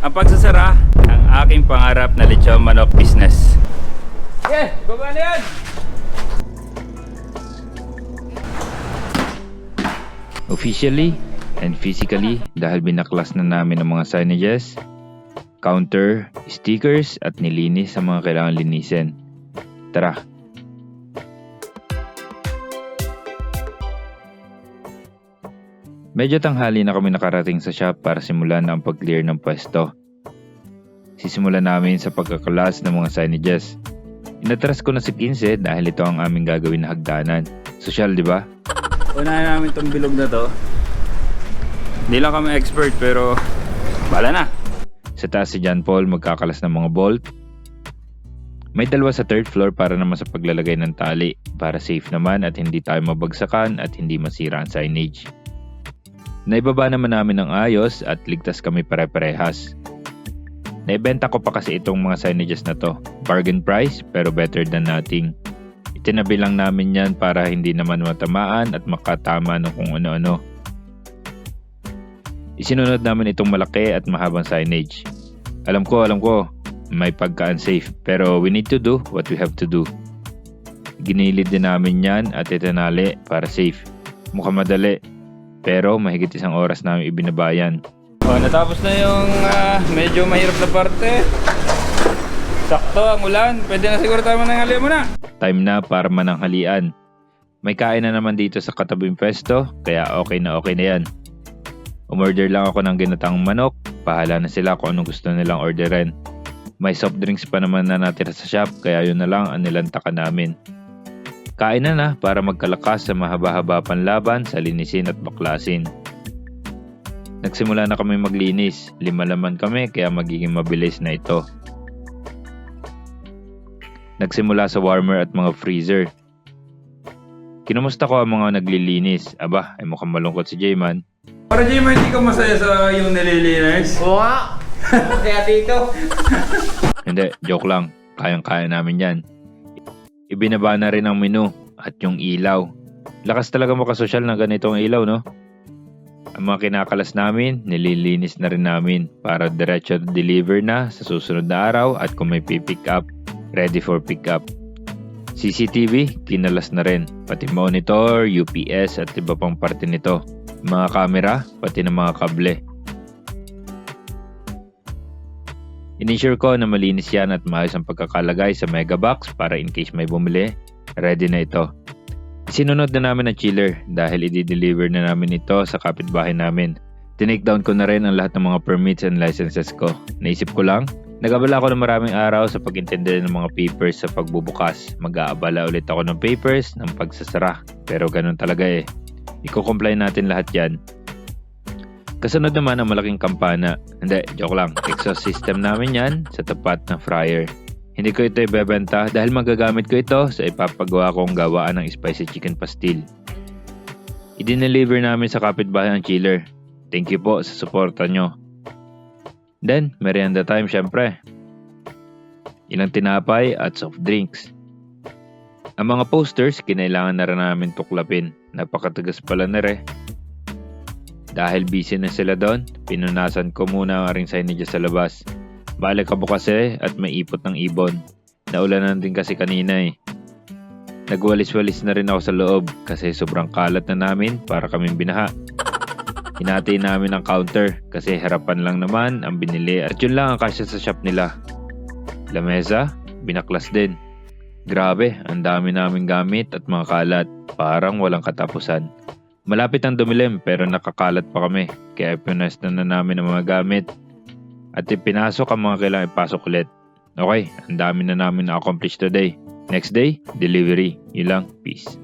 ang pagsasara ng aking pangarap na lechon manok business. Yeah, baba na yan! Officially and physically dahil binaklas na namin ang mga signages, counter, stickers at nilinis ang mga kailangan linisin. Tara! Medyo tanghali na kami nakarating sa shop para simulan ang pag-clear ng pwesto. Sisimulan namin sa pagkakalas ng mga signages. Inatras ko na si 15 dahil ito ang aming gagawin na hagdanan. Social, di ba? Unahin namin tong bilog na to. Hindi lang kami expert pero bala na. Sa taas si John Paul magkakalas ng mga bolt. May dalawa sa third floor para naman sa paglalagay ng tali para safe naman at hindi tayo mabagsakan at hindi masira ang signage. Naibaba naman namin ng ayos at ligtas kami pare-parehas. Naibenta ko pa kasi itong mga signages na to. Bargain price pero better than nothing. Itinabi lang namin yan para hindi naman matamaan at makatama ng kung ano-ano. Isinunod namin itong malaki at mahabang signage. Alam ko, alam ko, may pagka-unsafe pero we need to do what we have to do. Ginilid din namin yan at itinali para safe. Mukhang madali, pero mahigit isang oras namin ibinabayan. Oh, natapos na yung ah, medyo mahirap na parte. Sakto ang ulan. Pwede na siguro tayo mananghali muna. Time na para mananghalian. May kain na naman dito sa katabing pwesto, kaya okay na okay na yan. Umorder lang ako ng ginatang manok, pahala na sila kung anong gusto nilang orderin. May soft drinks pa naman na natira sa shop, kaya yun na lang ang nilantakan namin. Kain na na para magkalakas sa mahaba-haba pang laban sa linisin at baklasin. Nagsimula na kami maglinis, lima laman kami kaya magiging mabilis na ito. Nagsimula sa warmer at mga freezer. Kinumusta ko ang mga naglilinis. Aba, ay mukhang malungkot si Jayman. Para Jim, hindi ka masaya sa yung nililinis. Oo nga. Kaya dito. Hindi, joke lang. Kayang-kaya namin yan. Ibinaba na rin ang menu at yung ilaw. Lakas talaga makasosyal ng ganitong ilaw, no? Ang mga kinakalas namin, nililinis na rin namin para diretso deliver na sa susunod na araw at kung may pipick up, ready for pick up. CCTV, kinalas na rin. Pati monitor, UPS at iba pang parte nito. Mga camera, pati ng mga kable. Ininsure ko na malinis yan at maayos ang pagkakalagay sa mega box para in case may bumili, ready na ito. Sinunod na namin ang chiller dahil i-deliver na namin ito sa kapitbahay namin. Tinake down ko na rin ang lahat ng mga permits and licenses ko. Naisip ko lang, nag-abala ako ng maraming araw sa pagintindi ng mga papers sa pagbubukas. Mag-aabala ulit ako ng papers ng pagsasara. Pero ganun talaga eh. Iko-comply natin lahat yan. Kasunod naman ang malaking kampana. Hindi, joke lang. Exhaust system namin yan sa tapat ng fryer. Hindi ko ito ibebenta dahil magagamit ko ito sa ipapagawa kong gawaan ng spicy chicken pastil. I-deliver namin sa kapitbahay ang chiller. Thank you po sa suporta nyo. Then, merienda time syempre. Ilang tinapay at soft drinks. Ang mga posters, kinailangan na rin namin tuklapin. Napakatagas pala na re. Dahil busy na sila doon, pinunasan ko muna ang ring signage sa labas. Balik ako kasi at may ipot ng ibon. Naulanan din kasi kanina eh. Nagwalis-walis na rin ako sa loob kasi sobrang kalat na namin para kaming binaha. Hinati namin ang counter kasi harapan lang naman ang binili at yun lang ang kasya sa shop nila. Lamesa, binaklas din. Grabe, ang dami naming gamit at mga kalat. Parang walang katapusan. Malapit ang dumilim pero nakakalat pa kami kaya pinas na, na namin ang mga gamit at ipinasok ang mga kailangan ipasok ulit. Okay, ang dami na namin na-accomplish today. Next day, delivery. Yun lang. Peace.